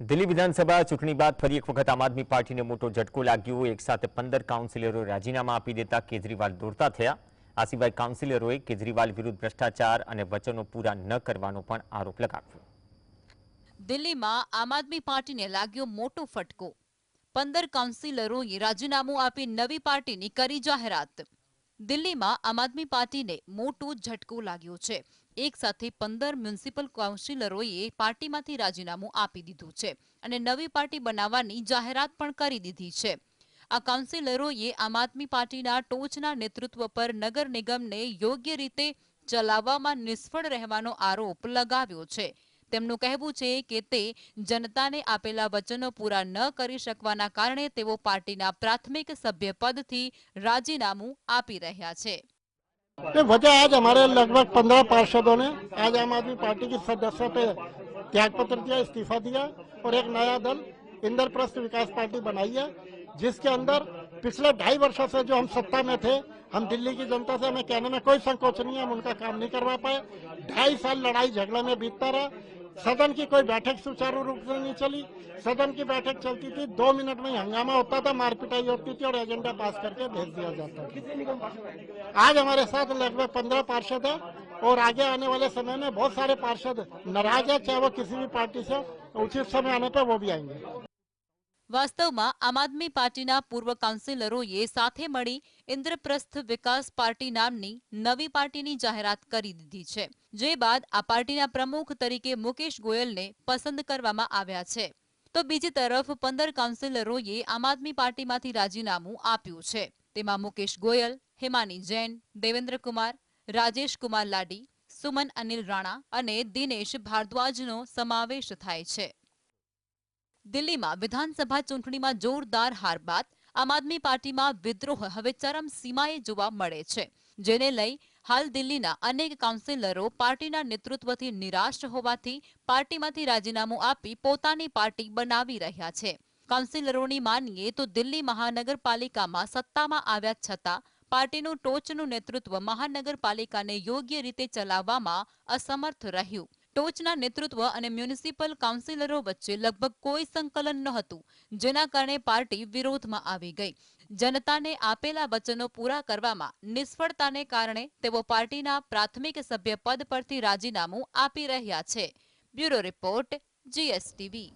દિલ્હી વિધાનસભા ચૂંટણી બાદ ફરી એક વખત આમ આદમી પાર્ટીને મોટો ઝટકો લાગ્યો. એક સાથે પંદર કાઉન્સિલરો રાજીનામા આપી દેતા કેજરીવાલ દોડતા થયા. આ સિવાય કાઉન્સિલરોએ કેજરીવાલ વિરુદ્ધ ભ્રષ્ટાચાર અને વચનો પૂરા ન કરવાનો પણ આરોપ લગાવ્યો. દિલ્હીમાં આમ આદમી પાર્ટીને લાગ્યો મોટો ફટકો. પંદર કાઉન્સિલરોએ રાજીનામું આપી નવી પાર્ટીની કરી જાહેરાત. દિલ્હીમાં આમ આદમી પાર્ટીને મોટો ઝટકો લાગ્યો છે. એક સાથે પંદર મ્યુનિસિપલ કાઉન્સિલરોએ પાર્ટીમાંથી રાજીનામું આપી દીધું છે અને નવી પાર્ટી બનાવવાની જાહેરાત પણ કરી દીધી છે. આ કાઉન્સિલરોએ આમ આદમી પાર્ટીના ટોચના નેતૃત્વ પર નગર નિગમને યોગ્ય રીતે ચલાવવામાં નિષ્ફળ રહેવાનો આરોપ લગાવ્યો છે. તેમનું કહેવું છે કે તે જનતાને આપેલા વચનો પૂરા ન કરી શકવાના કારણે તેઓ પાર્ટીના પ્રાથમિક સભ્યપદથી રાજીનામું આપી રહ્યા છે. वजह आज हमारे लगभग पंद्रह पार्षदों ने आज आम आदमी पार्टी की सदस्यों पे त्याग पत्र दिया, इस्तीफा दिया और एक नया दल इंद्रप्रस्थ विकास पार्टी बनाई है, जिसके अंदर पिछले ढाई वर्षों से जो हम सत्ता में थे, हम दिल्ली की जनता से हमें कहने में कोई संकोच नहीं है, हम उनका काम नहीं करवा पाए। ढाई साल लड़ाई झगड़ा में बीतता रहा सदन की कोई बैठक सुचारू रूप से नहीं चली। सदन की बैठक चलती थी दो मिनट में ही हंगामा होता था मारपिटाई होती थी और एजेंडा पास करके भेज दिया जाता था? आज हमारे साथ लगभग पंद्रह पार्षद है और आगे आने वाले समय में बहुत सारे पार्षद नाराज़ है चाहे वो किसी भी पार्टी से उचित समय आने पर वो भी आएँगे। વાસ્તવમાં આમ આદમી પાર્ટીના પૂર્વ કાઉન્સિલરોએ સાથે મળી ઇન્દ્રપ્રસ્થ વિકાસ પાર્ટી નામની નવી પાર્ટીની જાહેરાત કરી દીધી છે, જે બાદ આ પાર્ટીના પ્રમુખ તરીકે મુકેશ ગોયલને પસંદ કરવામાં આવ્યા છે. તો બીજી તરફ પંદર કાઉન્સિલરોએ આમ આદમી પાર્ટીમાંથી રાજીનામું આપ્યું છે. તેમાં મુકેશ ગોયલ, હેમાની જૈન, દેવેન્દ્ર કુમાર, રાજેશ કુમાર લાડી, સુમન અનિલ રાણા અને દિનેશ ભારદ્વાજનો સમાવેશ થાય છે. દિલ્હીમાં વિધાનસભા ચૂંટણીમાં જોરદાર હાર બાદ આમ આદમી પાર્ટીમાં વિદ્રોહ હવે ચરમ સીમાએ જોવા મળે છે. જેને લઈ હાલ દિલ્હીના અનેક કાઉન્સિલરો પાર્ટીના નેતૃત્વથી નિરાશ હોવાથી પાર્ટીમાંથી રાજીનામું આપી પોતાની પાર્ટી બનાવી રહ્યા છે. કાઉન્સિલરોની માનીએ તો દિલ્હી મહાનગરપાલિકામાં સત્તામાં આવ્યા છતાં પાર્ટીનું ટોચનું નેતૃત્વ મહાનગરપાલિકાને યોગ્ય રીતે ચલાવવામાં અસમર્થ રહ્યું. ટોચના નેતૃત્વ અને મ્યુનિસિપલ કાઉન્સિલરો વચ્ચે લગભગ કોઈ સંકલન નહોતું, જેના કારણે પાર્ટી વિરોધમાં આવી ગઈ. જનતાને આપેલા વચનો પૂરા કરવામાં નિષ્ફળતાને કારણે તેઓ પાર્ટીના પ્રાથમિક સભ્ય પદ પરથી રાજીનામું આપી રહ્યા છે. Bureau report, GSTV.